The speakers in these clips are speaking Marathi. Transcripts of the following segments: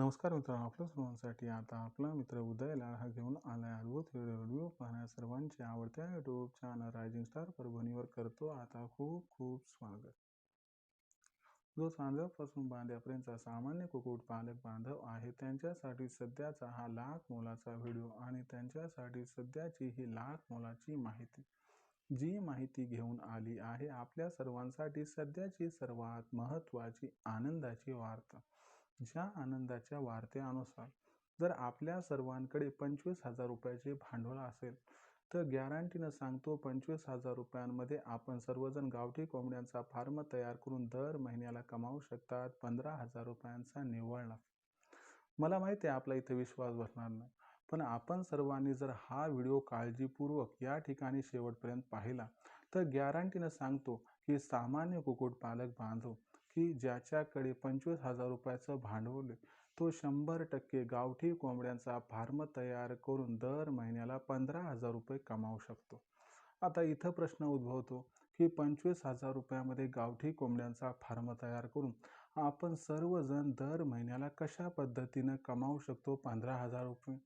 नमस्कार मित्रांनो आपल्या सर्वांसाठी आता आपला मित्र उदयला हा घेऊन आलाय अद्भुत व्हिडिओ व्हिडिओ पाहण्या सर्वांचे आवडत्या युट्यूब चॅनल रायझिंग स्टार परभणीवर करतो आता खूप खूप स्वागत. जो सांजापासून बांध्यापर्यंतचा सामान्य कुकुट पालक बांधव आहे त्यांच्यासाठी सध्याचा हा लाख मोलाचा व्हिडिओ आणि त्यांच्यासाठी सध्याची ही लाख मोलाची माहिती. जी माहिती घेऊन आली आहे आपल्या सर्वांसाठी सध्याची सर्वात महत्त्वाची आनंदाची वार्ता. ज्या आनंदाच्या वार्त्यानुसार जर आपल्या सर्वांकडे पंचवीस हजार रुपयाचे भांडवल असेल तर गॅरंटीनं सांगतो पंचवीस हजार रुपयांमध्ये आपण सर्वजण गावठी कोंबड्यांचा फार्म तयार करून दर महिन्याला कमावू शकतात पंधरा हजार रुपयांचा निव्वळ नफा मला माहिती आहे आपला इथे विश्वास बसणार नाही पण आपण सर्वांनी जर हा व्हिडिओ काळजीपूर्वक या ठिकाणी शेवटपर्यंत पाहिला तर गॅरंटीनं सांगतो की सामान्य कुक्कुटपालक बांधव की ज्याच्याकडे पंचवीस हजार रुपयाचं भांडवल तो शंभर टक्के गावठी कोंबड्यांचा फार्म तयार करून दर महिन्याला पंधरा हजार रुपये कमावू शकतो. आता इथं प्रश्न उद्भवतो की पंचवीस हजार रुपयामध्ये गावठी कोंबड्यांचा फार्म तयार करून आपण सर्वजण दर महिन्याला कशा पद्धतीनं कमावू शकतो पंधरा हजार रुपये?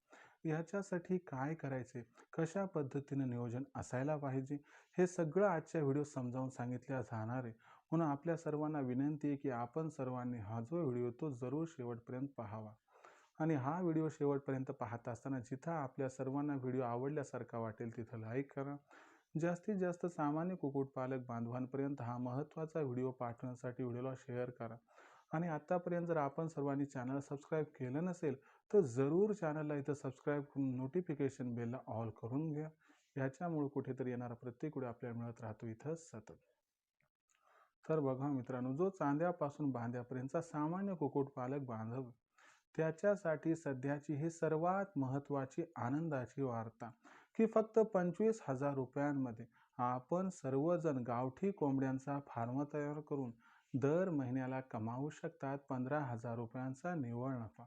ह्याच्यासाठी काय करायचे? कशा पद्धतीनं नियोजन असायला पाहिजे? हे सगळं आजच्या व्हिडिओ समजावून सांगितल्या जाणार आहे. म्हणून आपल्या सर्वांना विनंती आहे की आपण सर्वांनी हा जो व्हिडिओ तो जरूर शेवटपर्यंत पाहावा. आणि हा व्हिडिओ शेवटपर्यंत पाहत असताना जिथं आपल्या सर्वांना व्हिडिओ आवडल्यासारखा वाटेल तिथं लाईक करा. जास्तीत जास्त सामान्य कुक्कुटपालक बांधवांपर्यंत हा महत्त्वाचा व्हिडिओ पाठवण्यासाठी व्हिडिओला शेअर करा. आणि आत्तापर्यंत जर आपण सर्वांनी चॅनल सबस्क्राईब केलं नसेल तर जरूर चॅनलला इथं सबस्क्राईब करून नोटिफिकेशन बेलला ऑल करून घ्या. ह्याच्यामुळे कुठेतरी येणारा प्रत्येक व्हिडिओ आपल्याला मिळत राहतो इथं सतत. तर बघा मित्रांनो जो चांद्यापासून बांध्यापर्यंतचा सामान्य कुक्कुटपालक बांधव त्याच्यासाठी सध्याची ही सर्वात महत्त्वाची आनंदाची वार्ता की फक्त पंचवीस हजार रुपयांमध्ये आपण सर्वजण गावठी कोंबड्यांचा फार्म तयार करून दर महिन्याला कमावू शकतात पंधरा हजार रुपयांचा निव्वळ नफा.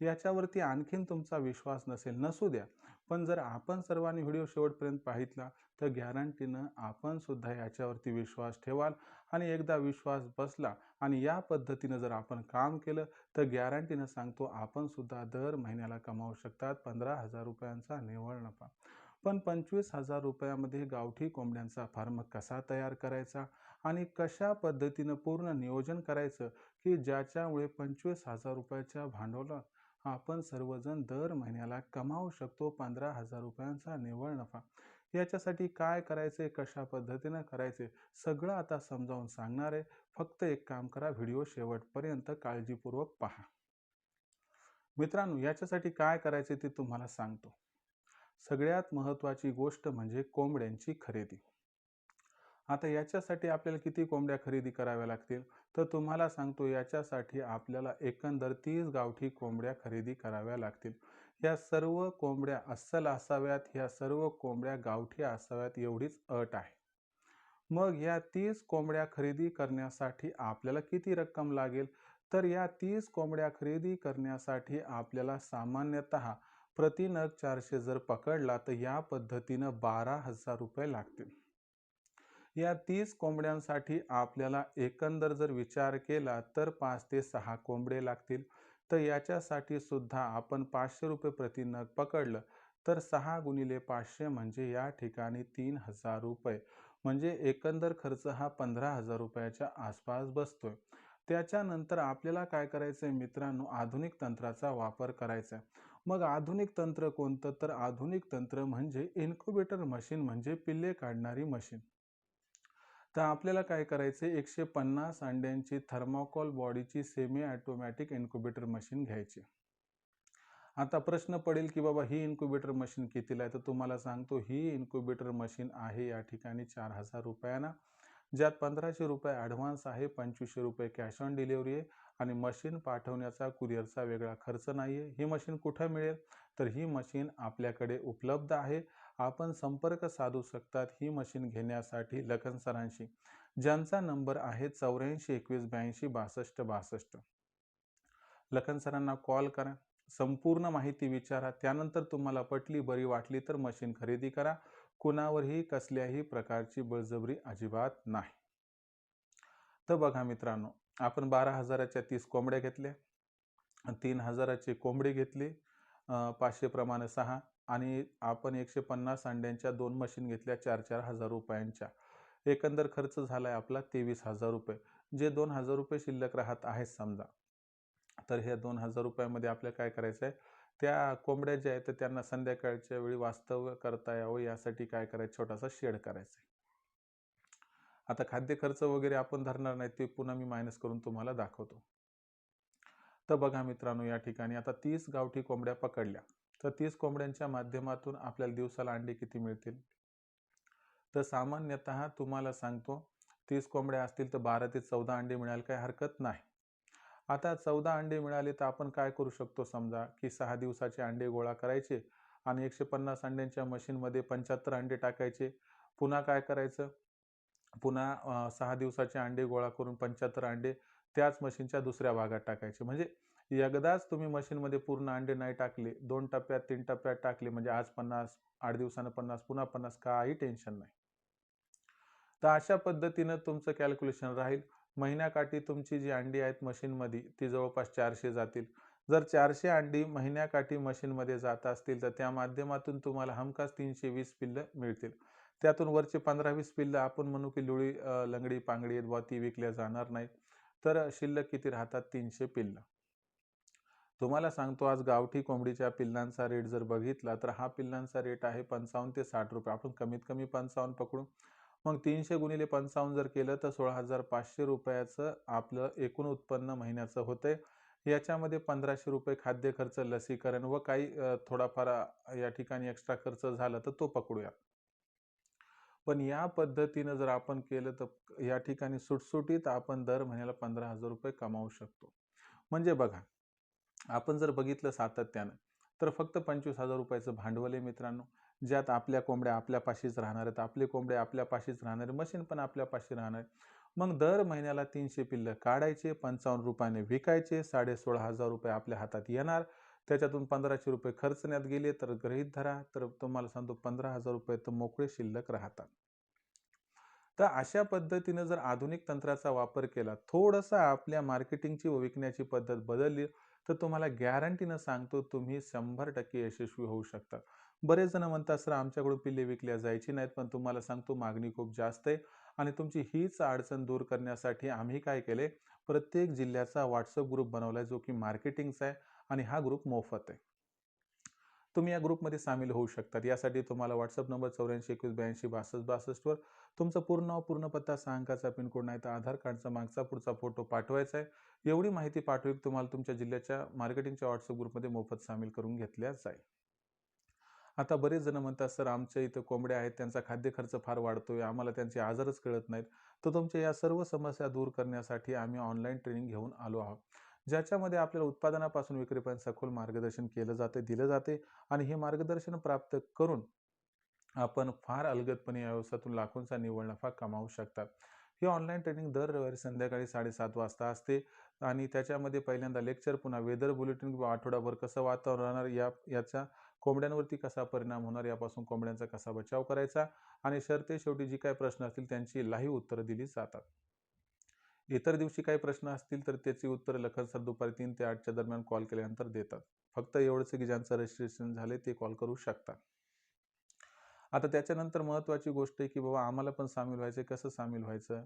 याच्यावरती आणखीन तुमचा विश्वास नसेल नसू द्या. पण जर आपण सर्वांनी व्हिडिओ शेवटपर्यंत पाहितला तर गॅरंटीनं आपण सुद्धा याच्यावरती विश्वास ठेवाल आणि एकदा विश्वास बसला आणि या पद्धतीनं जर आपण काम केलं तर गॅरंटीनं सांगतो आपण सुद्धा दर महिन्याला कमावू शकतात पंधरा हजार रुपयांचा निव्वळ नफा. पण पंचवीस हजार रुपयामध्ये गावठी कोंबड्यांचा फार्म कसा तयार करायचा आणि कशा पद्धतीनं पूर्ण नियोजन करायचं की ज्याच्यामुळे पंचवीस हजार रुपयाच्या भांडवलात आपण सर्वजण दर महिन्याला कमावू शकतो पंधरा हजार रुपयांचा निव्वळ नफा? याच्यासाठी काय करायचे कशा पद्धतीनं करायचे सगळं आता समजावून सांगणार आहे. फक्त एक काम करा व्हिडिओ शेवटपर्यंत काळजीपूर्वक पहा. मित्रांनो याच्यासाठी काय करायचे ते तुम्हाला सांगतो. सगळ्यात महत्त्वाची गोष्ट म्हणजे कोंबड्यांची खरेदी. आता याच्यासाठी आपल्याला किती कोंबड्या खरेदी कराव्या लागतील? तर तुम्हाला सांगतो याच्यासाठी आपल्याला एकंदर तीस गावठी कोंबड्या खरेदी कराव्या लागतील. ह्या सर्व कोंबड्या अस्सल असाव्यात ह्या सर्व कोंबड्या गावठी असाव्यात एवढीच अट आहे. मग या तीस कोंबड्या खरेदी करण्यासाठी आपल्याला किती रक्कम लागेल? तर या तीस कोंबड्या खरेदी करण्यासाठी आपल्याला सामान्यतः प्रति नग चारशे जर पकडला तर या पद्धतीनं बारा हजार रुपये लागतील. या तीस कोंबड्यांसाठी आपल्याला एकंदर जर विचार केला तर पाच ते सहा कोंबडे लागतील. तर याच्यासाठी सुद्धा आपण पाचशे रुपये प्रति नग पकडलं तर सहा गुणिले पाचशे म्हणजे या ठिकाणी तीन हजार रुपये. म्हणजे एकंदर खर्च हा पंधरा हजार रुपयाच्या आसपास बसतोय. त्याच्यानंतर आपल्याला काय करायचं आहे मित्रांनो? आधुनिक तंत्राचा वापर करायचा आहे मग आधुनिक तंत्र कोणतं? तर आधुनिक तंत्र म्हणजे इन्क्युबेटर मशीन म्हणजे पिल्ले काढणारी मशीन. तर आपल्याला काय करायचं आहे? एकशे पन्नास अंड्यांची थर्माकोल बॉडीची सेमी ॲटोमॅटिक इन्क्युबेटर मशीन घ्यायची. आता प्रश्न पडेल की बाबा ही इन्क्युबेटर मशीन कितीला आहे? तर तुम्हाला सांगतो ही इन्क्युबेटर मशीन आहे या ठिकाणी चार हजार रुपयांना. ज्यात पंधराशे रुपये ॲडव्हान्स आहे पंचवीसशे रुपये कॅश ऑन डिलिव्हरी आहे आणि मशीन पाठवण्याचा कुरिअरचा वेगळा खर्च नाही आहे ही मशीन कुठं मिळेल? तर ही मशीन आपल्याकडे उपलब्ध आहे. आपण संपर्क साधू शकतात ही मशीन घेण्यासाठी लखन सरांशी ज्यांचा नंबर आहे चौऱ्याऐंशी एकवीस ब्याऐंशी बासष्ट बासष्ट. लखन सरांना कॉल करा संपूर्ण माहिती विचारा त्यानंतर तुम्हाला पटली बरी वाटली तर मशीन खरेदी करा. कुणावरही कसल्याही प्रकारची बळजबरी अजिबात नाही. तर बघा मित्रांनो आपण बारा हजाराच्या तीस कोंबड्या घेतल्या तीन हजाराची कोंबडी घेतली पाचशे प्रमाणे सहा आणि आपण एकशे पन्नास अंड्यांच्या दोन मशीन घेतल्या चार चार हजार रुपयांच्या. एकंदर खर्च झाला आहे आपला तेवीस हजार रुपये. जे दोन हजार रुपये शिल्लक राहत आहेत समजा. तर हे दोन हजार रुपयामध्ये आपल्याला काय करायचं आहे त्या कोंबड्या ज्या आहेत त्यांना संध्याकाळच्या वेळी वास्तव्य करता यावं यासाठी काय करायचं? छोटासा शेड करायचा आता खाद्य खर्च वगैरे आपण धरणार नाही ते पुन्हा मी मायनस करून तुम्हाला दाखवतो. तर बघा मित्रांनो या ठिकाणी आता तीस गावठी कोंबड्या पकडल्या. तर तीस कोंबड्यांच्या माध्यमातून आपल्याला दिवसाला अंडे किती मिळतील? तर सामान्यतः तुम्हाला सांगतो तीस कोंबड्या असतील तर बारा ते चौदा अंडे मिळायला काही हरकत नाही. आता चौदा अंडे मिळाले तर आपण काय करू शकतो समजा की सहा दिवसाचे अंडे गोळा करायचे आणि एकशे पन्नास अंड्यांच्या मशीनमध्ये पंच्याहत्तर अंडे टाकायचे. पुन्हा काय करायचं? पुन्हा सहा दिवसाचे अंडे गोळा करून पंच्याहत्तर अंडे त्याच मशीनच्या दुसऱ्या भागात टाकायचे. म्हणजे एकदाच तुम्ही मशीनमध्ये पूर्ण अंडे नाही टाकले दोन टप्प्यात तीन टप्प्यात टाकले म्हणजे आज पन्नास आठ दिवसानं पन्नास पुन्हा पन्नास काही टेन्शन नाही. तर अशा पद्धतीनं तुमचं कॅल्क्युलेशन राहील. महिन्याकाठी तुमची जी अंडी आहेत मशीनमध्ये ती जवळपास चारशे जातील. जर चारशे अंडी महिन्याकाठी मशीनमध्ये जात असतील तर त्या माध्यमातून तुम्हाला हमखास तीनशे वीस पिल्लं मिळतील. त्यातून वरचे पंधरा वीस पिल्लं आपण म्हणू की लुळी लंगडी पांगडी व ती विकल्या जाणार नाही तर शिल्लक किती राहतात? तीनशे पिल्लं. तुम्हाला सांगतो आज गावठी कोंबडीच्या पिल्लांचा रेट जर बघितला तर हा पिल्लांचा रेट आहे पंचावन्न ते साठ रुपये. आपण कमीत कमी पंचावन्न पकडू. मग तीनशे गुणिले पंचावन्न जर केलं तर सोळा हजार पाचशे रुपयाचं आपलं एकूण उत्पन्न महिन्याचं होतंय. याच्यामध्ये पंधराशे रुपये खाद्य खर्च लसीकरण व काही थोडाफार या ठिकाणी एक्स्ट्रा खर्च झाला तर तो पकडूया. पण या पद्धतीनं जर आपण केलं तर या ठिकाणी सुटसुटीत आपण दर महिन्याला पंधरा हजार रुपये कमावू शकतो. म्हणजे बघा आपण जर बघितलं सातत्यानं तर फक्त पंचवीस हजार रुपयाचं भांडवल आहे मित्रांनो. ज्यात आपल्या कोंबड्या आपल्यापाशीच राहणार आहेत आपले कोंबडे आपल्यापाशीच राहणार मशीन पण आपल्यापाशी राहणार मग दर महिन्याला तीनशे पिल्लं काढायचे पंचावन्न रुपयाने विकायचे साडे सोळा हजार रुपये आपल्या हातात येणार. त्याच्यातून पंधराशे रुपये खर्चण्यात गेले तर गृहित धरा तर तुम्हाला सांगतो पंधरा हजार रुपये तर मोकळे शिल्लक राहतात. तर अशा पद्धतीनं जर आधुनिक तंत्राचा वापर केला थोडंसं आपल्या मार्केटिंगची व विकण्याची पद्धत बदलली तर तुम्हाला गॅरंटीनं सांगतो तुम्ही शंभर टक्के यशस्वी होऊ शकता. बरेच जण म्हणतात सर आमच्याकडून पिल्ले विकल्या जायची नाहीत पण तुम्हाला सांगतो मागणी खूप जास्त आहे आणि तुमची हीच अडचण दूर करण्यासाठी आम्ही काय केले? प्रत्येक जिल्ह्याचा व्हॉट्सअप ग्रुप बनवला जो की मार्केटिंगचा आहे आणि हा ग्रुप मोफत आहे. तुम्ही या ग्रुपमध्ये सामील होऊ शकतात. यासाठी तुम्हाला व्हॉट्सअप नंबर चौऱ्याऐंशी एकवीस ब्याऐंशी बासष्ट बासष्टवर तुमचं पूर्ण पूर्ण पत्ता सहा अंकाचा पिनकोड नाही तर आधार कार्डचा मागचा पुढचा फोटो पाठवायचा आहे. एवढी माहिती पाठवी तुम्हाला तुमच्या जिल्ह्याच्या मार्केटिंगच्या व्हॉट्सअप ग्रुपमध्ये मोफत सामील करून घेतल्या जाईल. आता बरेच जण म्हणतात सर आमच्या इथं कोंबड्या आहेत त्यांचा खाद्य खर्च फार वाढतोय आम्हाला त्यांचे आजारच कळत नाहीत. तर तुमच्या या सर्व समस्या दूर करण्यासाठी आम्ही ऑनलाईन ट्रेनिंग घेऊन आलो आहोत. ज्याच्यामध्ये आपल्याला उत्पादनापासून विक्रीपर्यंत सखोल मार्गदर्शन केलं जाते दिलं जाते आणि हे मार्गदर्शन प्राप्त करून आपण फार अलगदपणे या व्यवसायातून लाखोंचा निव्वळ नफा कमावू शकतात ही ऑनलाईन ट्रेनिंग दर रविवारी संध्याकाळी साडेसात वाजता असते आणि त्याच्यामध्ये पहिल्यांदा लेक्चर पुन्हा वेदर बुलेटिन किंवा आठवडाभर कसं वातावरण राहणार या याचा कोंबड्यांवरती कसा परिणाम होणार यापासून कोंबड्यांचा कसा बचाव करायचा आणि शर्ते शेवटी जी काही प्रश्न असतील त्यांची लाईव्ह उत्तरं दिली जातात. इतर दिवशी काही प्रश्न असतील तर त्याची उत्तर लखन सर दुपारी तीन ते आठच्या दरम्यान कॉल केल्यानंतर देतात. फक्त एवढंच की ज्यांचं रजिस्ट्रेशन झाले ते कॉल करू शकतात. आता त्याच्यानंतर महत्त्वाची गोष्ट आहे की बाबा आम्हाला पण सामील व्हायचं आहे कसं सामील व्हायचं?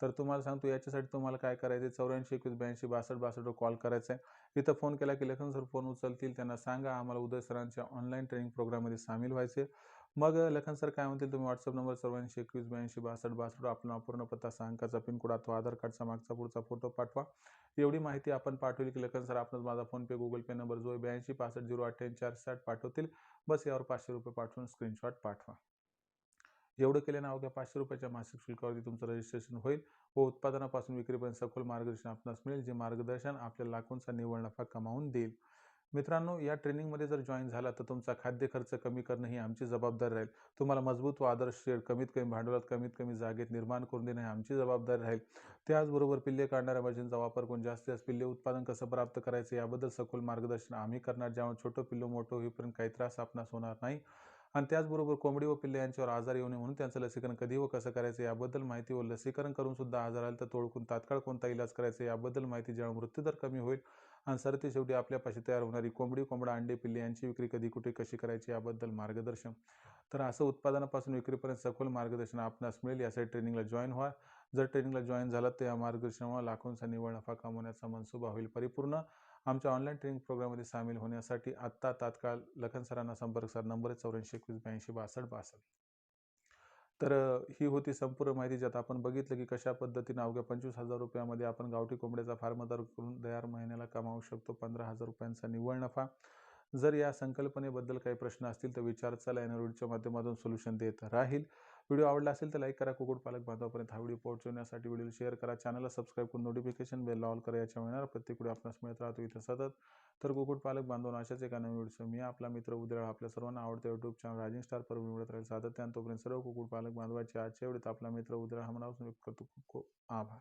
तर तुम्हाला सांगतो याच्यासाठी तुम्हाला काय करायचं चौऱ्याऐंशी एकवीस ब्याऐंशी बासष्ट बासष्टवर कॉल करायचा आहे इथं फोन केला की लखन सर फोन उचलतील त्यांना सांगा आम्हाला उदय सरांच्या ऑनलाईन ट्रेनिंग प्रोग्राममध्ये सामील व्हायचे मग लखन सर काय म्हणतील? तुम्ही व्हॉट्सअप नंबर चौऱ्याऐंशी एकवीस ब्याऐंशी बासष्ट बासष्ट आपला पूर्ण पत्ता सांगाचा पिनकोड अथवा आधार कार्डचा मागचा पुढचा फोटो पाठवा. एवढी माहिती आपण पाठवली की लखन सर आपण माझा फोनपे गुगल पे नंबर जो आहे ब्याऐंशी पासष्ट झिरो अठ्ठ्याऐंशी चार साठ पाठवतील. बस यावर पाचशे रुपये पाठवून स्क्रीनशॉट पाठवा. एवढं केल्यानं अवघ्या पाचशे रुपयाच्या मासिक शुल्कावरती तुमचं रजिस्ट्रेशन होईल व उत्पादनापासून विक्रीपर्यंत सखोल मार्गदर्शन आपणास मिळेल जे मार्गदर्शन आपल्या लाखोंचा निव्वळ नफा कमावून देईल. मित्रांनो या ट्रेनिंगमध्ये जर जॉईन झाला तर तुमचा खाद्य खर्च कमी करणं ही आमची जबाबदारी राहील. तुम्हाला मजबूत व आदर्श शेड कमीत कमी भांडवलात कमीत कमी जागेत निर्माण करून देणं ही आमची जबाबदारी राहील. त्याचबरोबर पिल्ले काढणाऱ्या मशीनचा वापर करून जास्तीत जास्त पिल्ले उत्पादन कसं प्राप्त करायचं याबद्दल सखोल मार्गदर्शन आम्ही करणार ज्यामुळे छोटं पिल्लू मोठं होईपर्यंत काही त्रास आपणास होणार नाही. आणि त्याचबरोबर कोंबडी व पिल्ले यांच्यावर आजार येऊ नये म्हणून त्यांचं लसीकरण कधी व कसं करायचं याबद्दल माहिती व लसीकरण करून सुद्धा आजार आला तर तोडकून तात्काळ कोणता इलाज करायचा याबद्दल माहिती जेव्हा मृत्यूदर कमी होईल. आणि सरते शेवटी आपल्यापाशी तयार होणारी कोंबडी कोंबडा अंडे पिल्ले यांची विक्री कधी कुठे कशी करायची याबद्दल मार्गदर्शन. तर असं उत्पादनापासून विक्रीपर्यंत सखोल मार्गदर्शन आपणास मिळेल. यासाठी ट्रेनिंगला जॉईन व्हा. जर ट्रेनिंगला जॉईन झाला तर या मार्गदर्शनामुळे लाखोंचा निवड नफा कमवण्याचा मनसुबा होईल. परिपूर्ण आमच्या ऑनलाईन ट्रेनिंग प्रोग्राममध्ये सामील होण्यासाठी आत्ता तात्काळ लखन सरांना संपर्क सर नंबर आहे चौऱ्याऐंशी एकवीस ब्याऐंशी बासष्ट बासष्ट. तर ही होती संपूर्ण माहिती. ज्यात आपण बघितलं की कशा पद्धतीने अवघ्या पंचवीस हजार रुपयामध्ये आपण गावठी कोंबड्याचा फार्मदार करून दर महिन्याला कमावू शकतो. पंधरा हजार रुपयांचा निव्वळ नफा. जर या संकल्पनेबद्दल काही प्रश्न असतील तर विचार चला एनरोडच्या माध्यमातून सोल्युशन देत राहील. व्हिडिओ आवडला असेल तर लाईक करा कुकुटपालक बांधवापर्यंत हा व्हिडिओ पोहोचवण्यासाठी व्हिडिओ शेअर करा. चॅनलला सबस्क्राईब करून नोटिफिकेशन बेल ऑल करा याच्या मिळणार प्रत्येक व्हिडिओ आपल्यास मिळत राहतो इथं सतत. तर कुकुटपालक बांधवून अशाच एका नवीन व्हिडिओ मी आपला मित्र उद्या आपल्या सर्वांना आवडतं युट्यूब चॅनल रायझिंग स्टार पर मिळत राहील सातत्यानं. तोपर्यंत सर्व कुकुटपालक बांधवाचे आजच्या वेळेत आपला मित्र उद्या हा मनापासून व्यक्त करतो खूप खूप आभार.